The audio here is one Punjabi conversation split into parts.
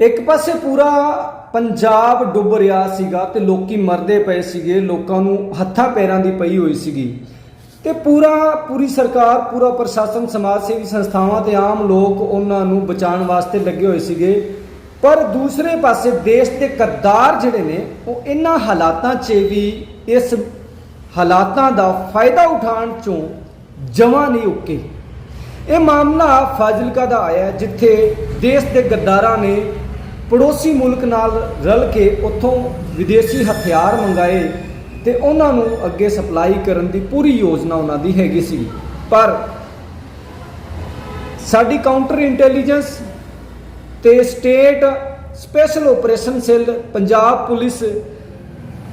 ਇੱਕ ਪਾਸੇ ਪੂਰਾ ਪੰਜਾਬ ਡੁੱਬ ਰਿਹਾ ਸੀਗਾ ਤੇ ਲੋਕੀ ਮਰਦੇ ਪਏ ਸੀਗੇ, ਲੋਕਾਂ ਨੂੰ ਹੱਥਾਂ ਪੈਰਾਂ ਦੀ ਪਈ ਹੋਈ ਸੀਗੀ। ਤੇ ਪੂਰਾ, ਪੂਰੀ ਸਰਕਾਰ, ਪੂਰਾ ਪ੍ਰਸ਼ਾਸਨ, ਸਮਾਜ ਸੇਵੀ ਸੰਸਥਾਵਾਂ ਤੇ ਆਮ ਲੋਕ ਉਹਨਾਂ ਨੂੰ ਬਚਾਉਣ ਵਾਸਤੇ ਲੱਗੇ ਹੋਏ ਸੀਗੇ। ਪਰ ਦੂਸਰੇ ਪਾਸੇ ਦੇਸ਼ ਦੇ ਗੱਦਾਰ ਜਿਹੜੇ ਨੇ, ਉਹ ਇਹਨਾਂ ਹਾਲਾਤਾਂ 'ਚ ਵੀ ਇਸ ਹਾਲਾਤਾਂ ਦਾ ਫਾਇਦਾ ਉਠਾਉਣ ਚੋਂ ਜਮਾਂ ਨਹੀਂ ਉੱਕੇ। ਇਹ ਮਾਮਲਾ ਫਾਜ਼ਿਲਕਾ ਦਾ ਆਇਆ ਜਿੱਥੇ ਦੇਸ਼ ਦੇ ਗੱਦਾਰਾਂ ਨੇ ਪੜੋਸੀ ਮੁਲਕ ਨਾਲ ਰਲ ਕੇ ਉੱਥੋਂ ਵਿਦੇਸ਼ੀ ਹਥਿਆਰ ਮੰਗਾਏ ਤੇ ਉਹਨਾਂ ਨੂੰ ਅੱਗੇ ਸਪਲਾਈ ਕਰਨ ਦੀ ਪੂਰੀ ਯੋਜਨਾ ਉਹਨਾਂ ਦੀ ਹੈਗੀ ਸੀ। ਪਰ ਸਾਡੀ ਕਾਊਂਟਰ ਇੰਟੈਲੀਜੈਂਸ ਤੇ state special operation cell, Punjab police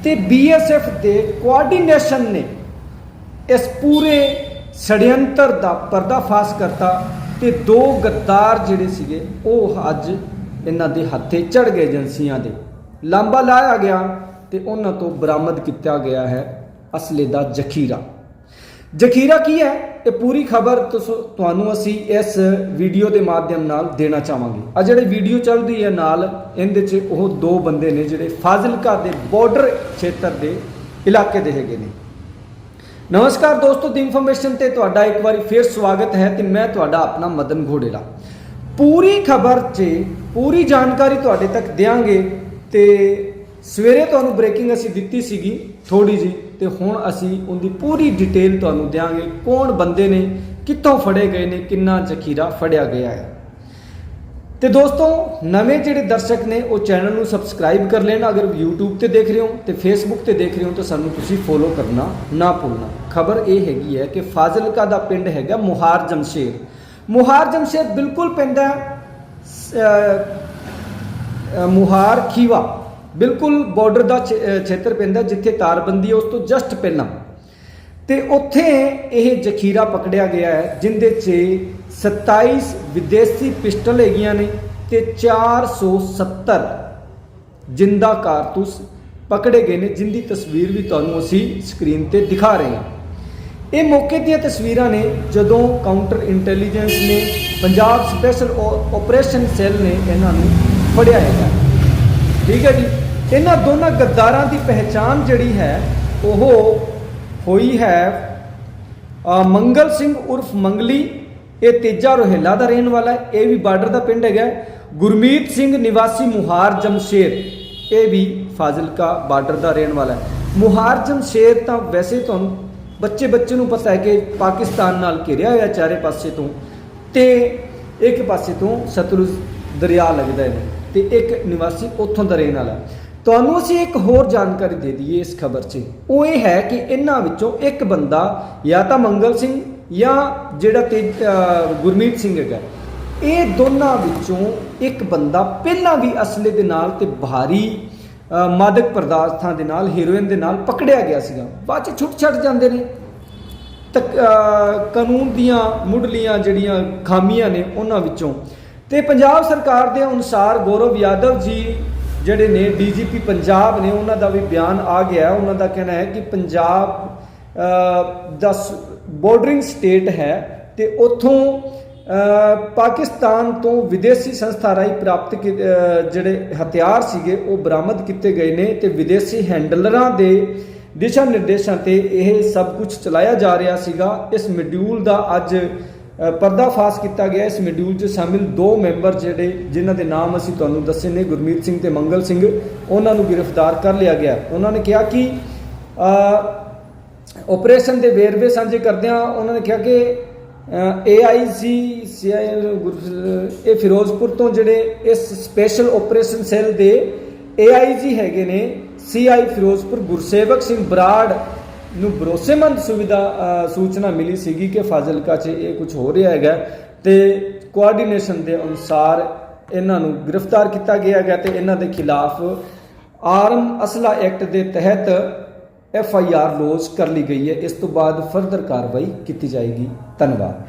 ਤੇ ਬੀਐਸਐਫ ਦੇ ਕੋਆਰਡੀਨੇਸ਼ਨ ਨੇ ਇਸ ਪੂਰੇ ਛੜਯੰਤਰ ਦਾ ਪਰਦਾਫਾਸ਼ ਕਰਤਾ ਤੇ ਦੋ ਗੱਦਾਰ ਜਿਹੜੇ ਸੀਗੇ, ਉਹ ਅੱਜ ਇਹਨਾਂ ਦੇ ਹੱਥੇ ਚੜ ਗਏ ਏਜੰਸੀਆਂ ਦੇ। ਲਾਂਬਾ ਲਾਇਆ ਗਿਆ ਤੇ ਉਹਨਾਂ ਤੋਂ ਬਰਾਮਦ ਕੀਤਾ ਗਿਆ ਹੈ ਅਸਲੇ ਦਾ ਜ਼ਖੀਰਾ। ਜ਼ਖੀਰਾ ਕੀ ਹੈ? ਇਹ ਪੂਰੀ ਖਬਰ ਤੁਹਾਨੂੰ ਅਸੀਂ ਇਸ ਵੀਡੀਓ ਦੇ ਮਾਧਿਅਮ ਨਾਲ ਦੇਣਾ ਚਾਹਾਂਗੇ। ਆ ਜਿਹੜੇ ਵੀਡੀਓ ਚੱਲਦੀ ਹੈ ਨਾਲ, ਇਹਦੇ 'ਚ ਉਹ ਦੋ ਬੰਦੇ ਨੇ ਜਿਹੜੇ ਫਾਜ਼ਿਲਕਾ ਦੇ ਬਾਰਡਰ ਖੇਤਰ ਦੇ ਇਲਾਕੇ ਦੇ ਹੈਗੇ ਨੇ। ਨਮਸਕਾਰ ਦੋਸਤੋ, ਦੀ ਇਨਫੋਰਮੇਸ਼ਨ ਤੇ ਤੁਹਾਡਾ ਇੱਕ ਵਾਰੀ ਫੇਰ ਸਵਾਗਤ ਹੈ ਤੇ ਮੈਂ ਤੁਹਾਡਾ ਆਪਣਾ ਮਦਨ ਘੋੜੇਲਾ ਪੂਰੀ ਖਬਰ 'ਚ, ਪੂਰੀ ਜਾਣਕਾਰੀ ਤੁਹਾਡੇ ਤੱਕ ਦਿਆਂਗੇ ਤੇ ਸਵੇਰੇ ਤੁਹਾਨੂੰ ਬ੍ਰੇਕਿੰਗ ਅਸੀਂ ਦਿੱਤੀ ਸੀਗੀ ਥੋੜੀ ਜੀ ਤੇ ਹੁਣ ਅਸੀਂ ਉਹਦੀ ਪੂਰੀ ਡਿਟੇਲ ਤੁਹਾਨੂੰ ਦਿਆਂਗੇ ਕੌਣ ਬੰਦੇ ਨੇ, ਕਿੱਥੋਂ ਫੜੇ ਗਏ ਨੇ, ਕਿੰਨਾ ਜ਼ਖੀਰਾ ਫੜਿਆ ਗਿਆ ਹੈ। ਤੇ ਦੋਸਤੋ, ਨਵੇਂ ਜਿਹੜੇ ਦਰਸ਼ਕ ਨੇ, ਉਹ ਚੈਨਲ ਨੂੰ ਸਬਸਕ੍ਰਾਈਬ ਕਰ ਲੈਣ। ਅਗਰ YouTube ਤੇ ਦੇਖ ਰਹੇ ਹੋ ਤੇ Facebook ਤੇ ਦੇਖ ਰਹੇ ਹੋ ਤਾਂ ਸਾਨੂੰ ਤੁਸੀਂ ਫੋਲੋ ਕਰਨਾ ਨਾ ਭੁੱਲਣਾ। ਖਬਰ ਇਹ ਹੈਗੀ ਹੈ ਕਿ ਫਾਜ਼ਿਲਕਾ ਦਾ ਪਿੰਡ ਹੈਗਾ ਮੁਹਾਰ ਜਮਸ਼ੇਰ। ਮੁਹਾਰ ਜਮਸ਼ੇਦ ਬਿਲਕੁਲ ਪੈਂਦਾ ਮੁਹਾਰ ਖੀਵਾ। ਬਿਲਕੁਲ ਬਾਰਡਰ ਦਾ ਛੇ- ਅਹ, ਖੇਤਰ ਪੈਂਦਾ ਜਿੱਥੇ ਤਾਰਬੰਦੀ ਹੈ ਉਸ ਤੋਂ ਜਸਟ ਪਹਿਲਾਂ। ਤੇ ਉੱਥੇ ਇਹ ਜ਼ਖੀਰਾ ਪਕੜਿਆ ਗਿਆ ਹੈ ਜਿੰਦੇ 'ਚ 27 ਵਿਦੇਸ਼ੀ ਪਿਸਟਲ ਹੈਗੀਆਂ ਨੇ ਤੇ 470 ਜਿੰਦਾ ਕਾਰਤੂਸ ਪਕੜੇ ਗਏ ਨੇ ਜਿੰਦੀ ਤਸਵੀਰ ਵੀ ਤੁਹਾਨੂੰ ਅਸੀਂ ਸਕਰੀਨ ਤੇ ਦਿਖਾ ਰਹੇ ਹਾਂ। ਇਹ ਮੌਕੇ ਦੀਆਂ ਤਸਵੀਰਾਂ ਨੇ ਜਦੋਂ ਕਾਊਂਟਰ ਇੰਟੈਲੀਜੈਂਸ ਨੇ ਪੰਜਾਬ ਸਪੈਸ਼ਲ ਆਪਰੇਸ਼ਨ ਸੈੱਲ ਨੇ ਇਹਨਾਂ ਨੂੰ ਫੜਿਆ ਹੈਗਾ। ਠੀਕ ਹੈ ਜੀ? ਇਹਨਾਂ ਦੋਨਾਂ ਗੱਦਾਰਾਂ ਦੀ ਪਹਿਚਾਣ ਜਿਹੜੀ ਹੈ, ਉਹ ਹੋਈ ਹੈ ਮੰਗਲ ਸਿੰਘ ਉਰਫ ਮੰਗਲੀ, ਇਹ ਤੇਜਾ ਰੋਹਿਲਾ ਦਾ ਰਹਿਣ ਵਾਲਾ ਹੈ, ਇਹ ਵੀ ਬਾਰਡਰ ਦਾ ਪਿੰਡ ਹੈਗਾ। ਗੁਰਮੀਤ ਸਿੰਘ ਨਿਵਾਸੀ ਮੁਹਾਰ ਜਮਸ਼ੇਰ, ਇਹ ਵੀ ਫਾਜ਼ਿਲਕਾ ਬਾਰਡਰ ਦਾ ਰਹਿਣ ਵਾਲਾ ਹੈ। ਮੁਹਾਰ ਜਮਸ਼ੇਰ ਤਾਂ ਵੈਸੇ ਤੁਹਾਨੂੰ ਬੱਚੇ ਬੱਚੇ ਨੂੰ ਪਤਾ ਹੈ ਕਿ ਪਾਕਿਸਤਾਨ ਨਾਲ ਘਿਰਿਆ ਹੋਇਆ ਚਾਰੇ ਪਾਸੇ ਤੋਂ ਤੇ ਇੱਕ ਪਾਸੇ ਤੋਂ ਸਤਲੁਜ ਦਰਿਆ ਲੱਗਦਾ ਹੈ ਤੇ ਇੱਕ ਨਿਵਾਸੀ ਉੱਥੋਂ ਦਾ ਰਹਿਣ ਵਾਲਾ ਹੈ। ਤੁਹਾਨੂੰ ਅਸੀਂ ਇੱਕ ਹੋਰ ਜਾਣਕਾਰੀ ਦੇ ਦਈਏ ਇਸ ਖਬਰ 'ਚ ਉਹ ਇਹ ਹੈ ਕਿ ਇਹਨਾਂ ਵਿੱਚੋਂ ਇੱਕ ਬੰਦਾ ਜਾਂ ਤਾਂ ਮੰਗਲ ਸਿੰਘ ਜਾਂ ਜਿਹੜਾ ਤੇ ਗੁਰਮੀਤ ਸਿੰਘ ਹੈਗਾ, ਇਹ ਦੋਨਾਂ ਵਿੱਚੋਂ ਇੱਕ ਬੰਦਾ ਪਹਿਲਾਂ ਵੀ ਅਸਲੇ ਦੇ ਨਾਲ ਤੇ ਭਾਰੀ ਮਾਦਕ ਪਦਾਰਥਾਂ ਦੇ ਨਾਲ ਹੀਰੋਇਨ ਦੇ ਨਾਲ ਪਕੜਿਆ ਗਿਆ ਸੀਗਾ। ਬਾਅਦ ਚ ਛੁੱਟ ਛੱਡ ਜਾਂਦੇ ਨੇ। ਤਕ- ਕਾਨੂੰਨ ਦੀਆਂ ਮੁੱਢਲੀਆਂ ਜਿਹੜੀਆਂ ਖਾਮੀਆਂ ਨੇ ਉਹਨਾਂ ਵਿੱਚੋਂ। ਤੇ ਪੰਜਾਬ ਸਰਕਾਰ ਦੇ ਅਨੁਸਾਰ ਗੌਰਵ ਯਾਦਵ ਜੀ ਜਿਹੜੇ ਨੇ ਡੀਜੀਪੀ ਪੰਜਾਬ ਨੇ ਉਹਨਾਂ ਦਾ ਵੀ ਬਿਆਨ ਆ ਗਿਆ ਉਹਨਾਂ ਦਾ ਕਹਿਣਾ ਹੈ ਕਿ ਪੰਜਾਬ ਅਹ, ਦਾ ਬਾਰਡਰਿੰਗ ਸਟੇਟ ਹੈ ਤੇ ਉੱਥੋਂ ਪਾਕਿਸਤਾਨ ਤੋਂ ਵਿਦੇਸ਼ੀ ਸੰਸਥਾ ਰਾਹੀਂ ਪ੍ਰਾਪਤ ਜਿਹੜੇ ਹਥਿਆਰ ਸੀਗੇ, ਉਹ ਬਰਾਮਦ ਕੀਤੇ ਗਏ ਨੇ ਤੇ ਵਿਦੇਸ਼ੀ ਹੈਂਡਲਰਾਂ ਦੇ ਦਿਸ਼ਾ ਨਿਰਦੇਸ਼ਾਂ ਤੇ ਇਹ ਸਭ ਕੁਝ ਚਲਾਇਆ ਜਾ ਰਿਹਾ ਸੀਗਾ। ਇਸ ਮੋਡਿਊਲ ਦਾ ਅੱਜ ਪਰਦਾਫਾਸ਼ ਕੀਤਾ ਗਿਆ। ਇਸ ਮੋਡਿਊਲ 'ਚ ਸ਼ਾਮਿਲ ਦੋ ਮੈਂਬਰ ਜਿਹੜੇ, ਜਿਨ੍ਹਾਂ ਦੇ ਨਾਮ ਅਸੀਂ ਤੁਹਾਨੂੰ ਦੱਸੇ ਨੇ, ਗੁਰਮੀਤ ਸਿੰਘ ਤੇ ਮੰਗਲ ਸਿੰਘ, ਉਹਨਾਂ ਨੂੰ ਗ੍ਰਿਫਤਾਰ ਕਰ ਲਿਆ ਗਿਆ। ਉਹਨਾਂ ਨੇ ਕਿਹਾ ਕਿ ਆਪਰੇਸ਼ਨ ਦੇ ਵੇਰਵੇ ਸਾਂਝੇ ਕਰਦਿਆਂ ਉਹਨਾਂ ਨੇ ਕਿਹਾ ਕਿ ਏਆਈਜੀ ਇਹ ਫਿਰੋਜ਼ਪੁਰ ਤੋਂ ਜਿਹੜੇ ਇਸ ਸਪੈਸ਼ਲ ਆਪਰੇਸ਼ਨ ਸੈੱਲ ਦੇ ਏਆਈਜੀ ਹੈਗੇ ਨੇ ਸੀਆਈ ਫਿਰੋਜ਼ਪੁਰ ਗੁਰਸੇਵਕ ਸਿੰਘ ਬਰਾੜ ਨੂੰ ਭਰੋਸੇਮੰਦ ਸੁਵਿਧਾ ਸੂਚਨਾ ਮਿਲੀ ਸੀਗੀ ਕਿ ਫਾਜ਼ਿਲਕਾ 'ਚ ਇਹ ਕੁਝ ਹੋ ਰਿਹਾ ਹੈਗਾ ਤੇ ਕੋਆਰਡੀਨੇਸ਼ਨ ਦੇ ਅਨੁਸਾਰ ਇਹਨਾਂ ਨੂੰ ਗ੍ਰਿਫਤਾਰ ਕੀਤਾ ਗਿਆ ਹੈਗਾ ਤੇ ਇਹਨਾਂ ਦੇ ਖਿਲਾਫ ਆਰਮ ਅਸਲਾ ਐਕਟ ਦੇ ਤਹਿਤ ਐਫ ਆਈ ਆਰ ਲੋਜ ਕਰ ਲਈ ਗਈ ਹੈ। ਇਸ ਤੋਂ ਬਾਅਦ ਫਰਦਰ ਕਾਰਵਾਈ ਕੀਤੀ ਜਾਏਗੀ। ਧੰਨਵਾਦ।